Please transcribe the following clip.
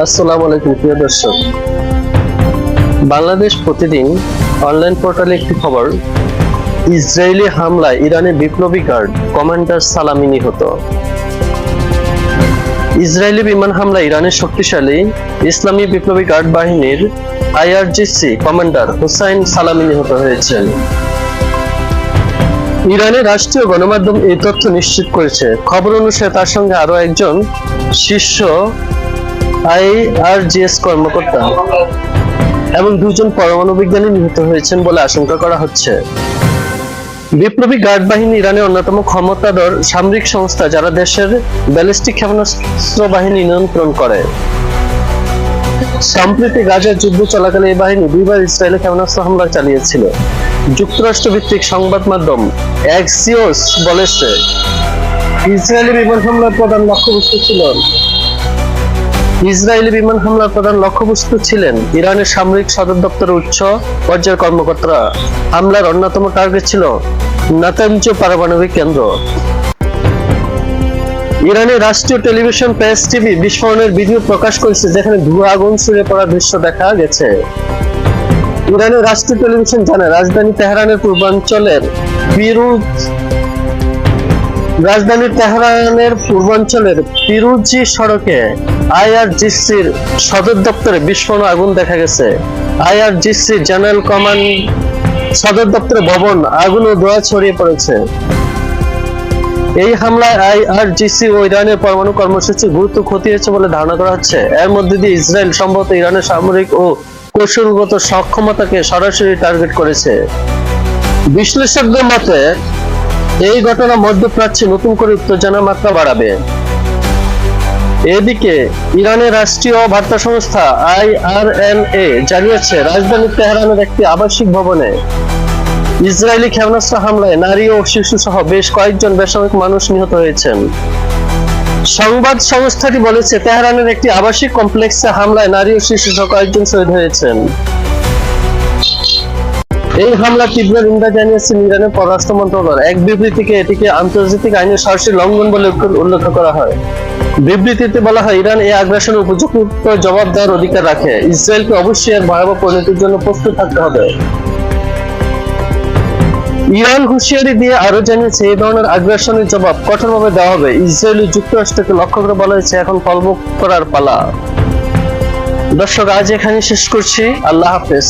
আসসালামু আলাইকুম, প্রিয় দর্শক। বাংলাদেশ প্রতিদিন অনলাইন পোর্টালে একটি খবর, ইসরায়েলি হামলায় ইরানে বিপ্লবী গার্ড, কমান্ডার সালামি নিহত। ইসরায়েলি বিমান হামলায় ইরানের শক্তিশালী ইসলামী বিপ্লবী গার্ড বাহিনীর আইআরজিসি কমান্ডার হুসাইন সালামি নিহত হয়েছেন। ইরানের রাষ্ট্রীয় গণমাধ্যম এই তথ্য নিশ্চিত করেছে। খবর অনুসারে তার সঙ্গে আরও একজন শীর্ষ আইআরজিএস কর্মকর্তা এবং দুজন পরমাণু বিজ্ঞানী নিহত হয়েছেন বলে আশঙ্কা করা হচ্ছে। বিপ্লবী গার্ড বাহিনী ইরানের অন্যতম ক্ষমতাধর সামরিক সংস্থা, যারা দেশের ব্যালিস্টিক ক্ষেপণাস্ত্র বাহিনী নিয়ন্ত্রণ করে। সম্প্রতি গাজার যুদ্ধ চলাকালে এই বাহিনী দুইবার ইসরায়েলে ক্ষেপণাস্ত্র হামলা চালিয়েছিল। যুক্তরাষ্ট্র ভিত্তিক সংবাদ মাধ্যম এক্সিওস বলেছে, ইসরায়েলি বিমান হামলার প্রধান লক্ষ্যবস্তু ছিল ইসরায়েলি বিমান হামলার প্রধান লক্ষ্যবস্তু ছিলেন ইরানের সামরিক সদর দপ্তরের উচ্চ পর্যায়ের কর্মকর্তারা। হামলার অন্যতম টার্গেট ছিল নাতাঞ্জ পারমাণবিক কেন্দ্র। ইরানের রাষ্ট্রীয় টেলিভিশন প্রেস টিভি বিস্ফোরণের ভিডিও প্রকাশ করেছে, যেখানে ধুয়া আগুন ছড়িয়ে পড়ার দৃশ্য দেখা গেছে। ইরানের রাষ্ট্রীয় টেলিভিশন জানায়, রাজধানী তেহরানের পূর্বাঞ্চলের পিরুজ রাজধানী তেহরানের পূর্বাঞ্চলের পিরুজি সড়কে আইআরজিসির সদর দপ্তরে বিস্ফোরণ আগুন দেখা গেছে। আইআরজিসি জেনারেল কমান্ড সদর দপ্তরে ভবন, আগুন ও ধোঁয়া ছড়িয়ে পড়েছে। এই হামলায় আইআরজিসি ও ইরানের পরমাণু কর্মসূচি গুরুত্ব ক্ষতি হয়েছে বলে ধারণা করা হচ্ছে। এর মধ্যে দিয়ে ইসরায়েল সম্ভবত ইরানের সামরিক ও কৌশলগত সক্ষমতাকে সরাসরি টার্গেট করেছে। বিশ্লেষকদের মতে এই ঘটনা মধ্যপ্রাচ্যে নতুন করে উত্তেজনার মাত্রা বাড়াবে। এদিকে ইরানের রাষ্ট্রীয় বার্তা সংস্থা আইআরএনএ জানিয়েছে, রাজধানী তেহরানের একটি আবাসিক ভবনে ইসরায়েলি ক্ষেপণাস্ত্র হামলায় নারী ও শিশু সহ বেশ কয়েকজন বেসামরিক মানুষ নিহত হয়েছেন। সংবাদ সংস্থাটি বলেছে, তেহরানের একটি আবাসিক কমপ্লেক্সে হামলায় নারী ও শিশু সহ কয়েকজন শহীদ হয়েছেন। এই হামলা তীব্র নিন্দা জানিয়েছেন ইরানের পররাষ্ট্র মন্ত্রণালয়। এক বিবৃতিকে এটিকে আন্তর্জাতিক আইনের সরাসরি লঙ্ঘন বলে উল্লেখ করা হয়। বিবৃতিতে বলা হয়, ইরান এই আগ্রাসনের উপযুক্ত জবাব দেওয়ার অধিকার রাখে। ইসরায়েলকে অবশ্যই এর ভয়াবহ পরিণতির জন্য প্রস্তুত থাকতে হবে। ইরান হুঁশিয়ারি দিয়ে আরও জানিয়েছে এই ধরনের আগ্রাসনের জবাব কঠোরভাবে দেওয়া হবে। ইসরায়েল যুক্তরাষ্ট্রকে লক্ষ্য করে বলা হয়েছে, এখন ফলমুখ করার পালা। দর্শক, আজ এখানে শেষ করছি। আল্লাহ হাফেজ।